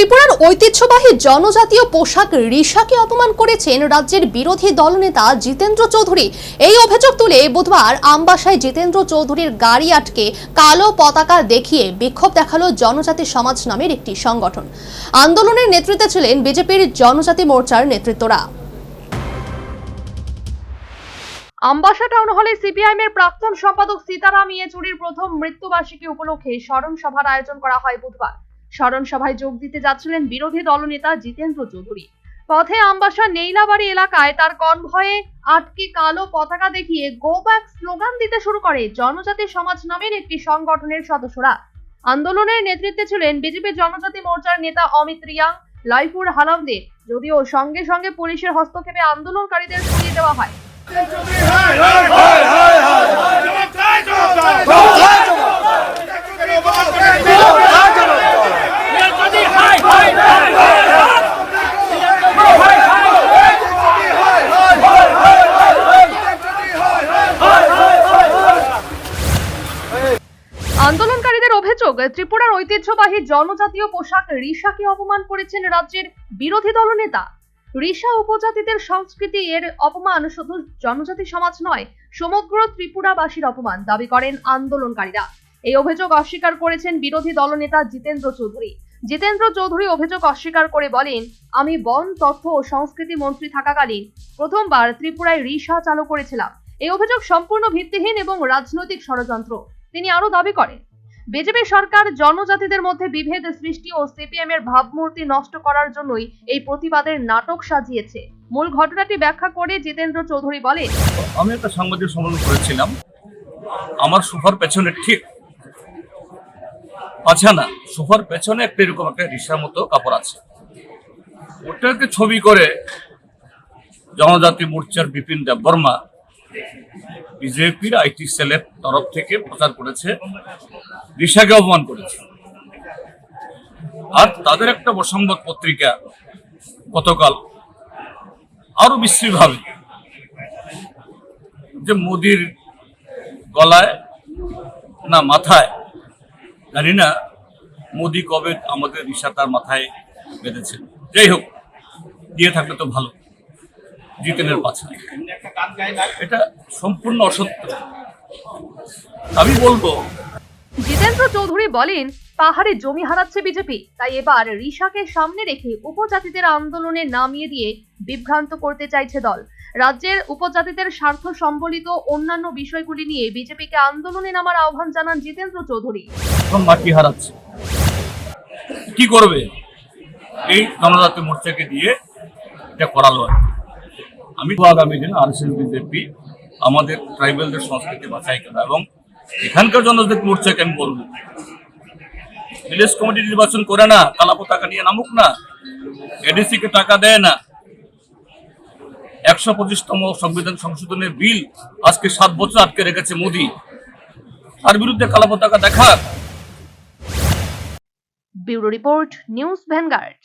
ত্রিপুরার ঐতিহ্যবাহী জনজাতীয় পোশাক রিশাকে অপমান করেছেন রাজ্যের বিরোধী দলনেতা জিতেন্দ্র চৌধুরী। এই অভিযোগ তুলে বুধবার আমবাসায় জিতেন্দ্র চৌধুরীর গাড়ি আটকে কালো পতাকা দেখিয়ে বিক্ষোভ দেখাল জনজাতি সমাজ নামের একটি সংগঠন। আন্দোলনের নেতৃত্বে ছিলেন বিজেপির জনজাতি মোর্চার নেতৃত্বরা। আমবাসা টাউন হলে সিপিআইএম এর প্রাক্তন সম্পাদক সীতারাম ইয়েচুরির প্রথম মৃত্যুবার্ষিকী উপলক্ষে স্মরণ সভার আয়োজন করা হয় বুধবার। স্মরণ সভায় যোগ দিতে যাচ্ছিলেন বিরোধী দলনেতা জিতেন্দ্র চৌধুরী। পথে আমবাসা নেইলাবাড়ি এলাকায় তার কনভয়ে আটকে কালো পতাকা দেখিয়ে গো ব্যাক স্লোগান দিতে শুরু করে জনজাতি সমাজ নামের একটি সংগঠনের সদস্যরা। আন্দোলনের নেতৃত্বে ছিলেন বিজেপি জনজাতি মোর্চার নেতা অমিত রিয়াং, লাইফুর হালামদে, যদিও সঙ্গে সঙ্গে পুলিশের হস্তক্ষেপে আন্দোলনকারীদের সরিয়ে দেওয়া হয়। ত্রিপুরার ঐতিহ্যবাহী জনজাতীয় পোশাক রিশাকে অপমান করেছেন রাজ্যের বিরোধী দলনেতা। রিশা উপজাতিদের সংস্কৃতি এর অপমান শুধু জনজাতি সমাজ নয়, সমগ্র ত্রিপুরাবাসীর অপমান দাবি করেন আন্দোলনকারীরা। এই অভিযোগ অস্বীকার করেছেন বিরোধী দলনেতা জিতেন্দ্র চৌধুরী। জিতেন্দ্র চৌধুরী অভিযোগ অস্বীকার করে বলেন, আমি বন, তথ্য ও সংস্কৃতি মন্ত্রী থাকাকালীন প্রথমবার ত্রিপুরায় রিশা চালু করেছিলাম। এই অভিযোগ সম্পূর্ণ ভিত্তিহীন এবং রাজনৈতিক ষড়যন্ত্র। তিনি আরও দাবি করেন বিজেপি সরকার জনজাতিদের মধ্যে বিভেদ সৃষ্টি ও সিপিএম এর ভাবমূর্তি নষ্ট করার জন্যই এই প্রতিবাদের নাটক সাজিয়েছে। মূল ঘটনাটি ব্যাখ্যা করে জিতেন্দ্র চৌধুরী বলে আমি একটা সাংবাদিক সম্মেলন করেছিলাম। আমার সোফার পেছনে ঠিক আচ্ছা না সোফার পেছনে একটা এরকম একটা রিসার মতো কাপড় আছে। ওটাকে ছবি করে জনজাতি মোর্চার বিপিন দেব বর্মা বিজেপির আইটি সেলের তরফ থেকে প্রচার করেছে রিসাকে অপমান করেছে। আর তাদের একটা সংবাদ পত্রিকা গতকাল আরও বিশ্রীভাবে যে মোদির গলায় না মাথায়, জানি না মোদি কবে আমাদের রিসা তার মাথায় বেঁধেছে। যাই হোক, দিয়ে থাকলে তো ভালো। জিতেনের পাছে। এটা সম্পূর্ণ অসত্য। আমি বলব জিতেন্দ্র চৌধুরী বলেন পাহাড়ে জমি হারাচ্ছে বিজেপি তাই এবার রিশাকে সামনে রেখে উপজাতিদের আন্দোলনে নামিয়ে দিয়ে বিভ্রান্ত করতে চাইছে দল। রাজ্যের উপজাতিদের স্বার্থ সম্বলিত অন্যান্য বিষয়গুলি নিয়ে বিজেপিকে আন্দোলনে নামার আহ্বান জানান জিতেন্দ্র চৌধুরী। মাটি হারাচ্ছে। কি করবে? এই জনজাতি মোর্চাকে দিয়ে এটা করালো আর। আমি আগামী দিনে আর এস বিজেপি, আমাদের ট্রাইবেলদের সংস্কৃতি বাঁচাই করা এবং এখানকার জনজাতি মোর্চাকে আমি বলব? ভিলেজ কমিটি নির্বাচন করে না কালা পতাকা নিয়ে নামুক না এডিসি কে টাকা দেয় না। একশো পঁচিশতম সংবিধান সংশোধনের বিল আজকে সাত বছর আটকে রেখেছে মোদী। তার বিরুদ্ধে কালা পতাকা দেখা ব্যুরো রিপোর্ট, নিউজ ভ্যানগার্ড।